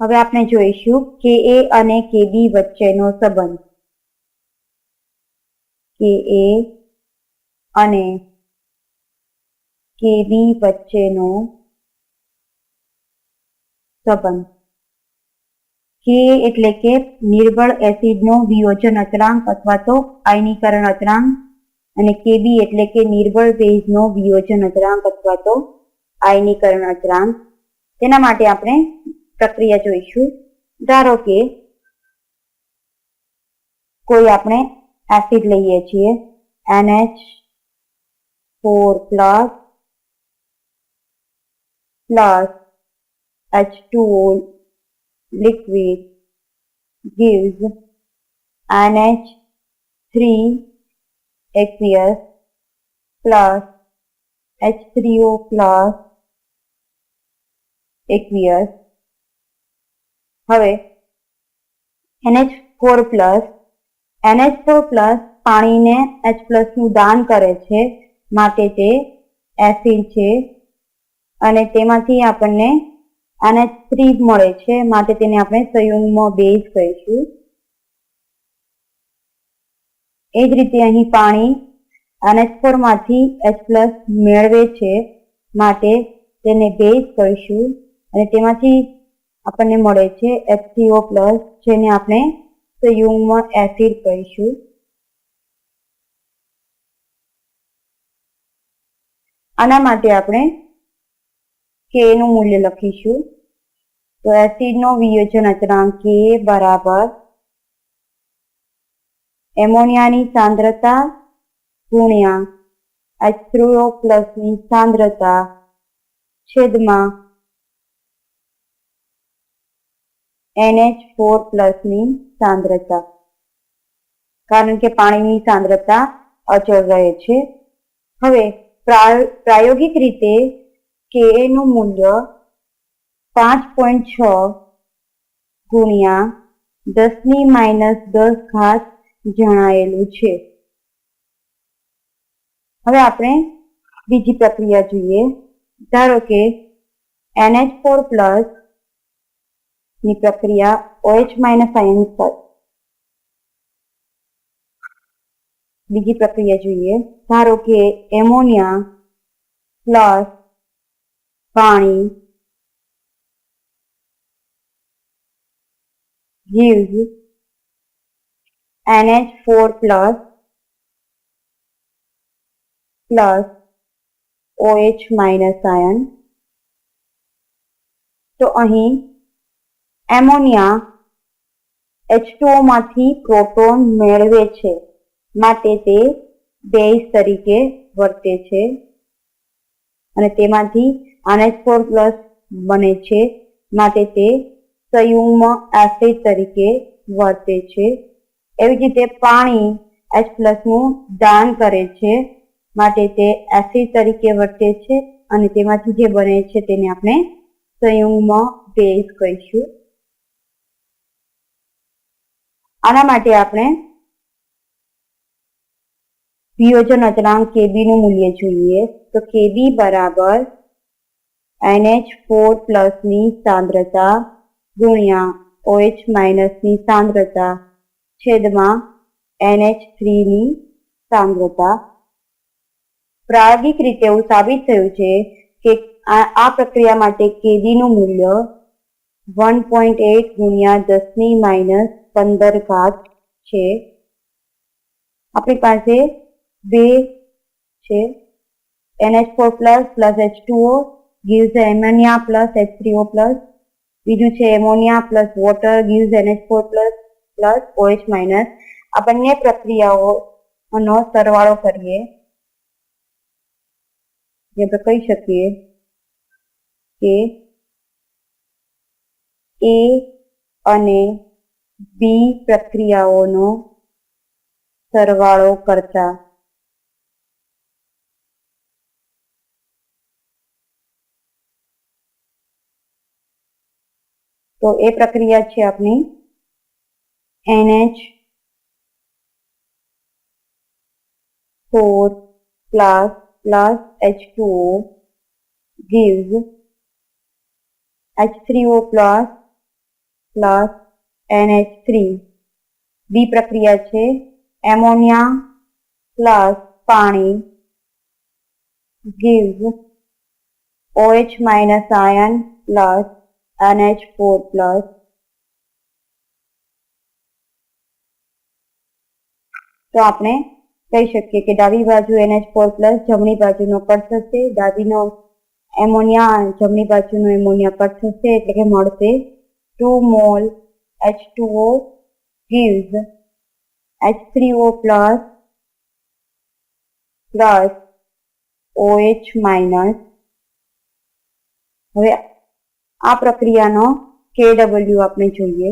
હવે આપણે જોઈશું કે એ અને કે બી વચ્ચેનો સંબંધ. કે એ અને કે બી વચ્ચેનો સંબંધ. કે એટલે કે નિર્બળ એસિડનો વિયોજન અચળાંક અથવા તો આયનીકરણ અચળાંક અને કેબી એટલે કે નિર્બળ ભેજનો વિયોજન અચળાંક અથવા તો આયનીકરણ અચળાંક. તેના માટે આપણે પ્રક્રિયા જોઈશું ધારો કે કોઈ આપણે એસિડ લઈએ છીએ NH four plus plus H2O liquid gives NH3 aqueous plus H3O plus aqueous હવે NH four plus NH four plus પાણીને એચ પ્લસનું દાન કરે છે, માટે તે એસિડ છે. અને તેમાંથી આપણને એનએચ થ્રી મળે છે, માટે તેને આપણે સંયોગમાં બેઝ કહીશું. એ જ રીતે અહીં પાણી NH4 માંથી એચ પ્લસ મેળવે છે, માટે તેને બેઝ કહીશું. અને તેમાંથી આપણને મળે છે HCO પ્લસ જેને આપણે સંયુગમાં એસિડ કહીશું. આના માટે આપણે કે નું મૂલ્ય લખીશું. તો એસિડનો વિયોજન અચળાંક કે બરાબર એમોનિયાની સાંદ્રતા ગુણ્યા H3O ની સાંદ્રતા છેદમાં NH4 ની સાંદ્રતા. કારણ કે પાણીની સાંદ્રતા અચળ રહે છે. હવે પ્રાયોગિક રીતે કે નું મૂલ્ય પાંચ પોઈન્ટ છ ગુણ્યા દસની માઇનસ દસ ઘાત જણાયેલું છે. હવે આપણે બીજી પ્રક્રિયા જોઈએ. ધારો કે NH4 પ્લસ ની પ્રક્રિયા OH માઇનસ આયન બીજી પ્રક્રિયા જોઈએ ધારો કે એમોનિયા પ્લસ પાણી gives NH4 plus plus OH minus ion તો અહીં એમોનિયા એચમાંથી પ્રોટોન મેળવે છે, માટે તે બેઝ તરીકે વર્તે છે. અને તેમાંથી NH4 પ્લસ બને છે, માટે તે સંયુગ્મ એસિડ તરીકે વર્તે છે. એવી જ રીતે પાણી એચનું દાન કરે છે, માટે તે એસિડ તરીકે વર્તે છે, અને તેમાંથી જે બને છે તેને આપણે સંયુગ્મ બેઝ કહીશું. આના માટે આપણે વિયોજન અચળાંક કેબી નું મૂલ્ય જોઈએ. તો કેબી બરાબર NH4 પ્લસની સાંદ્રતા ગુણ્યા ઓએચ માઇનસની સાંદ્રતા છેદમાં NH3 ની સાંદ્રતા. પ્રાયોગિક રીતે એવું સાબિત થયું છે કે આ પ્રક્રિયા માટે કેબી નું મૂલ્ય વન પોઈન્ટ એટ ગુણ્યા દસની માઇનસ પંદર ઘાત છે. આપણી પાસે બે છે. NH four plus plus H2O gives ammonia plus H3O plus. બીજું છે ammonia plus water gives NH four plus plus OH minus આ બંને પ્રક્રિયાઓનો સરવાળો કરીએ. જે આપણે કહી શકીએ કે એ અને બી પ્રક્રિયાઓનો સરવાળો કરતા. તો એ પ્રક્રિયા છે આપણી plus four plus plus H2O gives H3O plus plus NH three બી પ્રક્રિયા છે એમોનિયા પ્લસ પાણી. Gives OH minus ion plus NH4 plus. તો આપણે કહી શકીએ કે ડાબી બાજુ NH4 પ્લસ જમણી બાજુનો કટ થશે ડાબીનો એમોનિયા જમણી બાજુનો એમોનિયા કટ થશે એટલે કે મળશે two mole H2O gives H3O plus plus OH minus હવે આ પ્રક્રિયાનો KW આપણે જોઈએ.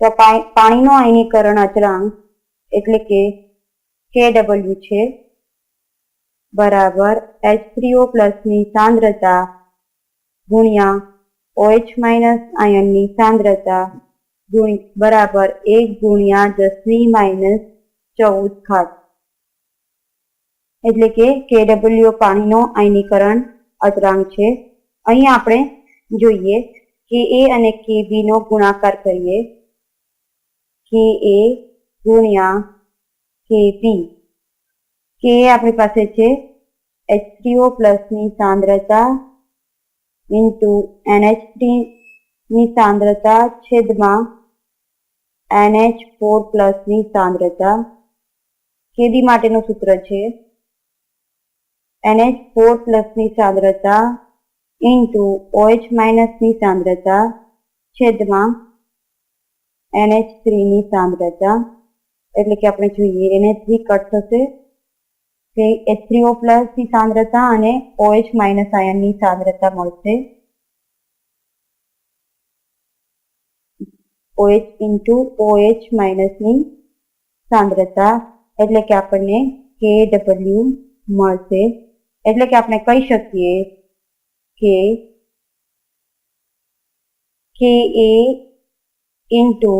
તો પાણીનો આયનીકરણ અચળાંક એટલે કે KW છે બરાબર H3O ની સાંદ્રતા ગુણ્યા OH માઇનસ આયનની સાંદ્રતા ગુણ બરાબર એક ગુણ્યા દસની માઇનસ ચૌદ ઘાત. એટલે કે કેડબલ્યુ પાણીનો આયનીકરણ અચળાંક છે. અહીં આપણે જોઈએ કે એ અને કે બી નો ગુણાકાર કરીએ. કે એ ગુણ્યા કે બી. કે આપણી પાસે છે એચ થ્રીઓ ની સાંદ્રતા ઇન્ટુ એનએચ ની સાંદ્રતા છેદમાં એનએચ ફોરની સાંદ્રતા કેદી માટેનું સૂત્ર છે. એનએચ ફોરની સાંદ્રતા ઇન્ટુ માઇનસની સાંદ્રતા છેદમાં એનએચની સાંદ્રતા. એટલે કે આપણે જોઈએ NH થ્રી કટ થશે. તે H3O ની સાંદ્રતા અને ઓએચ માઇનસ આયનની સાંદ્રતા મળશે. OH ઇન્ટુ OH માઇનસની સાંદ્રતા એટલે કે આપણને KW મળશે એટલે કે આપણે કહી શકીએ કે કે એ ઇન્ટુ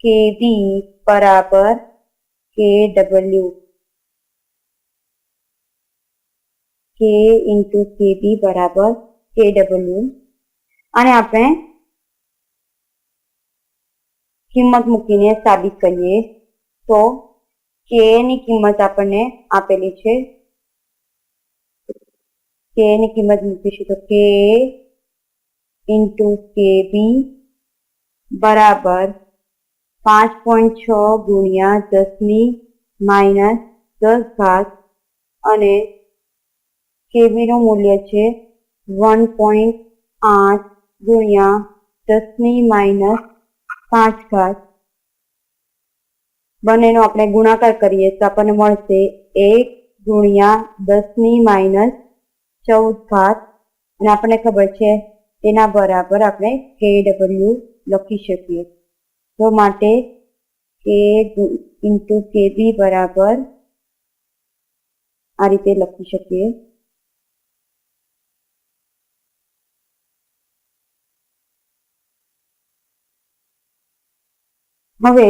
કે બી બરાબર કે ડબલ્યુ કે ઇન્ટુ કે બી બરાબર કે ડબલ્યુ અને આપણે કિંમત મૂકીને સાબિત કરીએ તો કે ની કિંમત આપણને આપેલી છે. કે ની કિંમત મૂકીશું તો કે ઇન્ટુ કે બી બરાબર પાંચ પોઈન્ટ છ ગુણ્યા દસની માઇનસ દસ ઘાત અને કેબી નું મૂલ્ય છે વન પોઈન્ટ આઠ ગુણ્યા દસની માઇનસ પાંચ ઘાત. બંનેનો આપણે ગુણાકાર કરીએ તો આપણને મળશે એક ગુણ્યા દસની માઇનસ ચૌદ ઘાત. અને આપણને ખબર છે તેના બરાબર આપણે કે ડબલ્યુ લખી શકીએ. તો માટે કે ઇન્ટુ કે બી બરાબર આ રીતે લખી શકીએ. હવે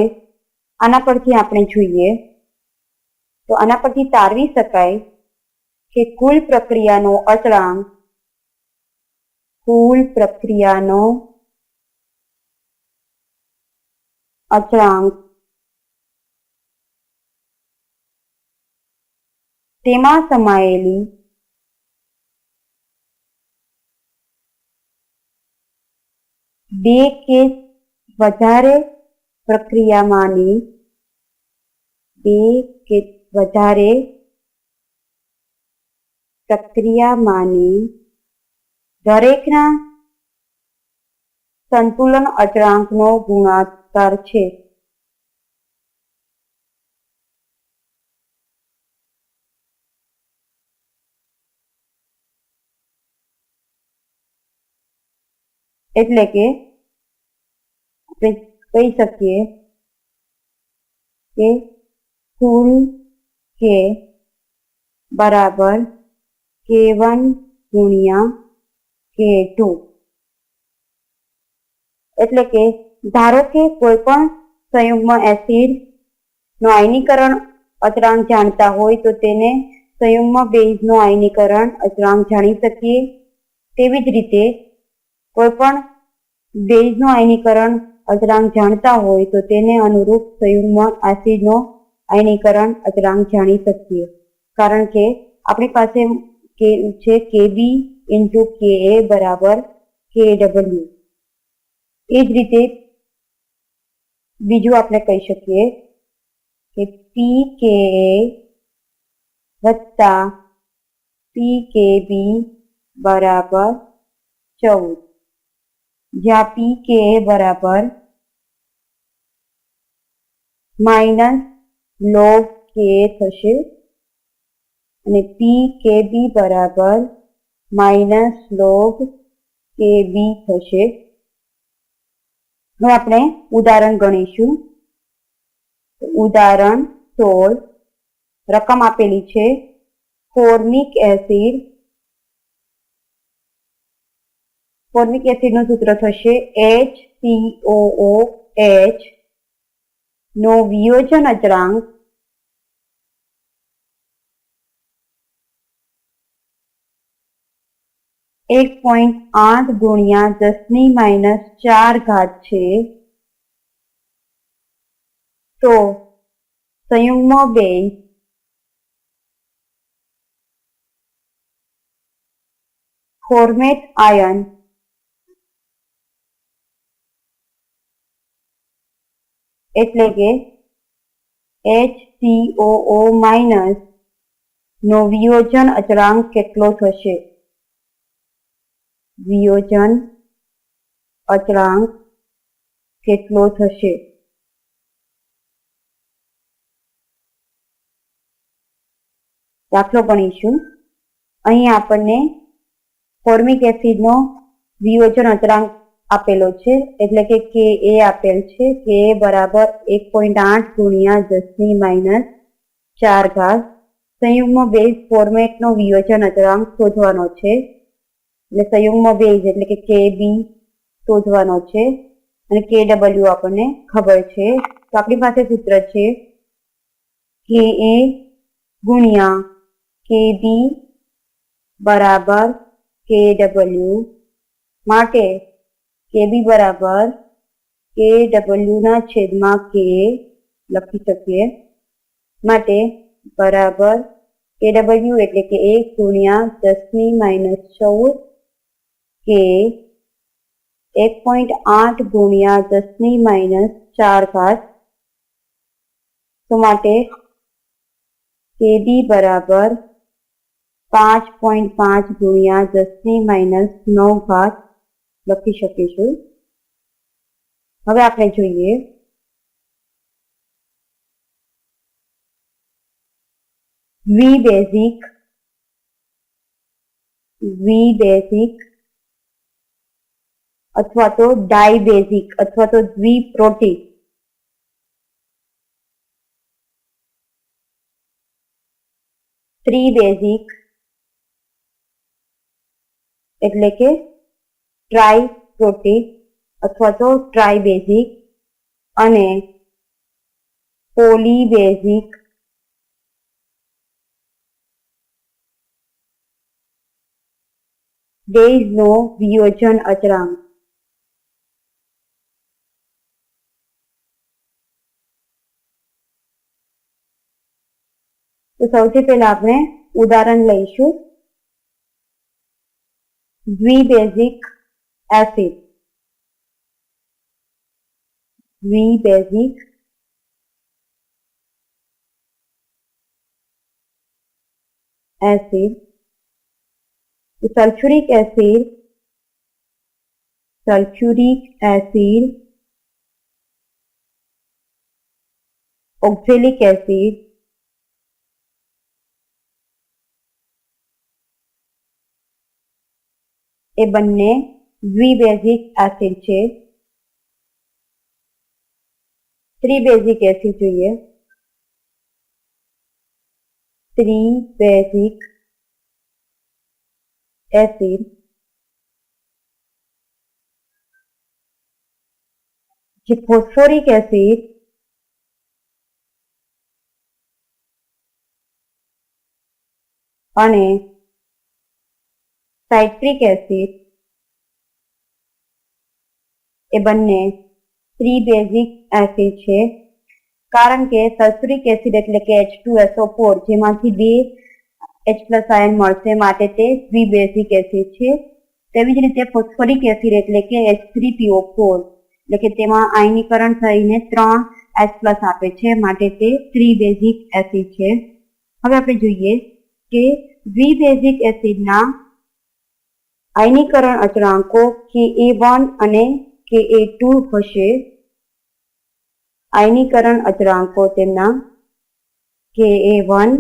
આના પરથી આપણે જોઈએ તો આના પરથી તારવી શકાય કે કુલ પ્રક્રિયાનો અચળાંક, કુલ પ્રક્રિયાનો અચળાંક. તેમાં સમાયેલી બે કે વધારે પ્રક્રિયામાંની બે કે વધારે પ્રક્રિયામાંની દરેકના સંતુલન અચળાંકનો ગુણાકાર છે. એટલે કે આપણે કહી શકીએ કે કુલ કે બરાબર કે વન ગુણ્યા કે ટુ. એટલે કે ધારો કે કોઈ પણ સંયુગ્મ એસિડનું આયનીકરણ અચળાંક જાણતા હોય તો તેને સંયુગ્મ બેઝનું આયનીકરણ અચળાંક જાણી શકીએ. તેવી જ રીતે કોઈ પણ બેઝનું આયનીકરણ અચળાંક જાણતા હોય તો તેને અનુરૂપ સંયુગ્મ આસિડનો આયનીકરણ અચળાંક જાણી શકીએ. કારણ કે આપણી પાસે કે છે કેબી ઇન્ટુ કે એ બરાબર કે ડબલ્યુ એ જ રીતે બીજું આપણે કહી શકીએ કે પી કે એ વત્તા પી કે બી બરાબર ચૌદ. જ્યાં પી કે બરાબર માઇનસ લોગ કે થશે અને પી કે બી બરાબર માઇનસ લોગ કે બી થશે. હવે આપણે ઉદાહરણ ગણીશું. ઉદાહરણ સોળ. રકમ આપેલી છે. ફોર્મિક એસિડ ફોર્મિક એસિડનું સૂત્ર થશે એચ સીઓઓ એચ નો વિયોજન અચળાંક એક પોઈન્ટ આઠ ગુણ્યા દસની માઇનસ ચાર ઘાત છે. તો સંયુગ્મ બે ફોર્મેટ આયન એટલે કે HCOO માઇનસ નો વિયોજન અચળાંક કેટલો થશે? વિયોજન અચળાંક કેટલો થશે? દાખલો ગણીશું. અહીં આપણને ફોર્મિક એસિડનો વિયોજન અચળાંક આપેલો છે, એટલે કે કે એ આપેલ છે કે એ બરાબર એક પોઈન્ટ આઠ ગુણ્યા દસની માઇનસ ચાર ઘાત. સંયુગ્મ બેઝ ફોર્મેટનો વિયોજન અચળાંક શોધવાનો છે. એટલે સંયુગ્મ બેઝ એટલે કે કે બી શોધવાનો છે. અને કે ડબલ્યુ આપણને ખબર છે. તો આપણી પાસે સૂત્ર છે કે એ ગુણ્યા કે બી બરાબર કે ડબલ્યુ માટે કે બી બરાબર કે ડબલ્યુ ના છેદમાં કે લખી શકીએ માટે બરાબર કે ડબલ્યુ એટલે કે એક ગુણ્યા દસની માઇનસ ચૌદ કે એક પોઈન્ટ આઠ ગુણ્યા દસની માઇનસ ચાર ઘાત તો માટે કે બી બરાબર પાંચ પોઈન્ટ પાંચ ગુણ્યા દસની માઇનસ નવ ઘાત લખી શકીશું હવે આપણે જોઈએ વી બેઝિક વી બેઝિક અથવા તો ડાઈ બેઝિક અથવા તો દ્વિપ્રોટીક ત્રિબેઝિક એટલે કે ટ્રાઇપ્રોટીક અથવા તો ટ્રાઇબેઝિક અને પોલીબેઝિક બેઝનો વિયોજન અચળાંક. તો સૌથી પહેલા આપણે ઉદાહરણ લઈશું. દ્વિબેઝિક acid we basic acid sulphuric acid. Sulphuric acid. Oxalic acid. ये बनने બંને દ્વિબેઝિક એસિડ છે ત્રિબેઝિક એસિડ જોઈએ ત્રિબેઝિક એસિડ જે ફોસ્ફોરિક એસિડ અને સાઇટ્રિક એસિડ એ બંને ત્રિબેઝિક એસિડ છે. કારણ કે સલ્ફ્યુરિક એસિડ એટલે કે H2SO4 જેમાંથી બે એચ પ્લસ આયન મળશે માટે તે દ્વિબેઝિક એસિડ છે. તેવી જ રીતે ફોસ્ફરિક એસિડ એટલે કે H3PO4 એટલે કે તેમાં આયનીકરણ થઈને ત્રણ એચ પ્લસ આપે છે માટે તે ત્રિબેઝિક એસિડ છે. હવે આપણે જોઈએ કે દ્વિબેઝિક એસિડના આયનીકરણ અચળાંકો Ka1 અને Ka2 હશે? આયનીકરણ અચળાંકો તેમના કે એ વન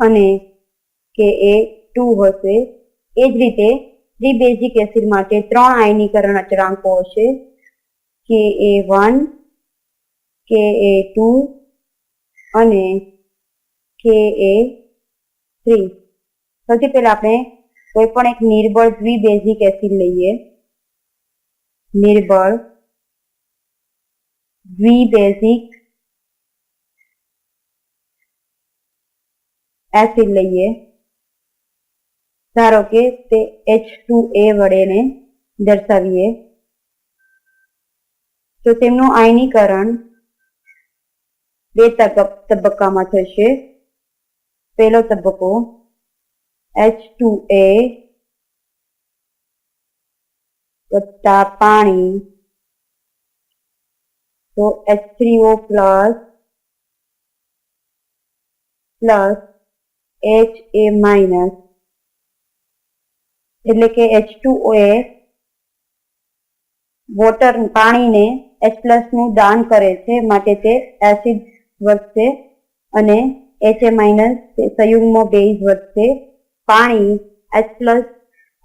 અને કે એ ટુ હશે. એ જ રીતે ત્રિબેઝિક એસિડ માટે ત્રણ આયનીકરણ અચળાંકો હશે. Ka1 Ka2 અને કે એ થ્રી. સૌથી પહેલા આપણે કોઈ પણ એક નિર્બળ દ્વિબેઝિક એસિડ લઈએ. નિર્બળ દ્વિબેઝિક એસિડ લઈએ. ધારો કે તે H2A વડે ને દર્શાવીએ. તો તેમનું આયનીકરણ બે તબક- તબક્કામાં થશે. પહેલો તબક્કો H2A વત્તા પાણી. તો H3O plus plus HA minus એટલે કે એચ ટુ એ વોટર પાણીને એચ પ્લસનું દાન કરે છે, માટે તે એસિડ વધશે અને HA માઇનસ સંયુગમાં બેઝ વધશે. પાણી એચ પ્લસ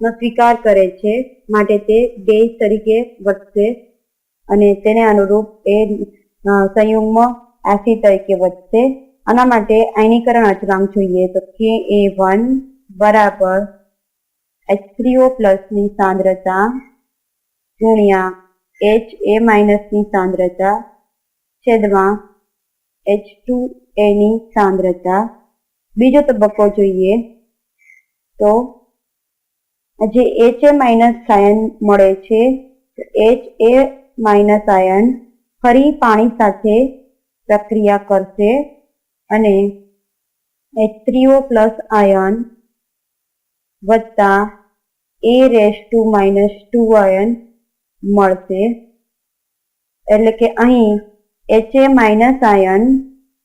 નો સ્વીકાર કરે છે માટે તે બેઝ તરીકે વધશે અને તેને અનુરૂપ એ સંયુગ્મ એસિડ તરીકે વધશે. આના માટે આયનીકરણ અચળાંક જોઈએ તો કે એ વન બરાબર H3O ની સાંદ્રતા ગુણ્યા એ ની સાંદ્રતા છેદમાં એચ ટુ એની સાંદ્રતા. બીજો તબક્કો જોઈએ તો જે HA માઇનસ આયન મળે છે. એચ એ માઇનસ આયન ફરી પાણી સાથે પ્રક્રિયા કરશે અને H3O પ્લસ આયન વત્તા A raise to minus two ion મળશે. એટલે કે અહીં HA માઇનસ આયન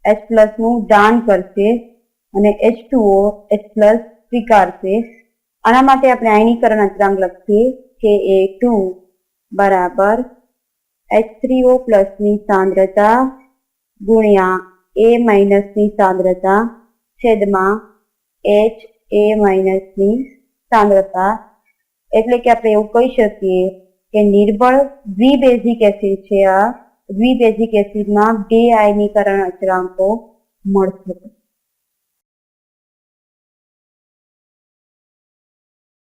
એચ પ્લસનું દાન કરશે અને એચ ટુઓ એચ પ્લસ સ્વીકારશે આના માટે આપણે આયનીકરણ અચળાંક લખીએ કે એ ટુ બરાબર H3O પ્લસની સાંદ્રતા ગુણ્યા એ માઇનસની સાંદ્રતા છેદમાં એચ એ માઇનસની સાંદ્રતા. એટલે કે આપણે એવું કહી શકીએ કે નિર્બળ દ્વિબેઝિક એસિડ છે આ. દ્વિબેઝિક એસિડમાં બે આયનીકરણ અચળાંકો મળશે.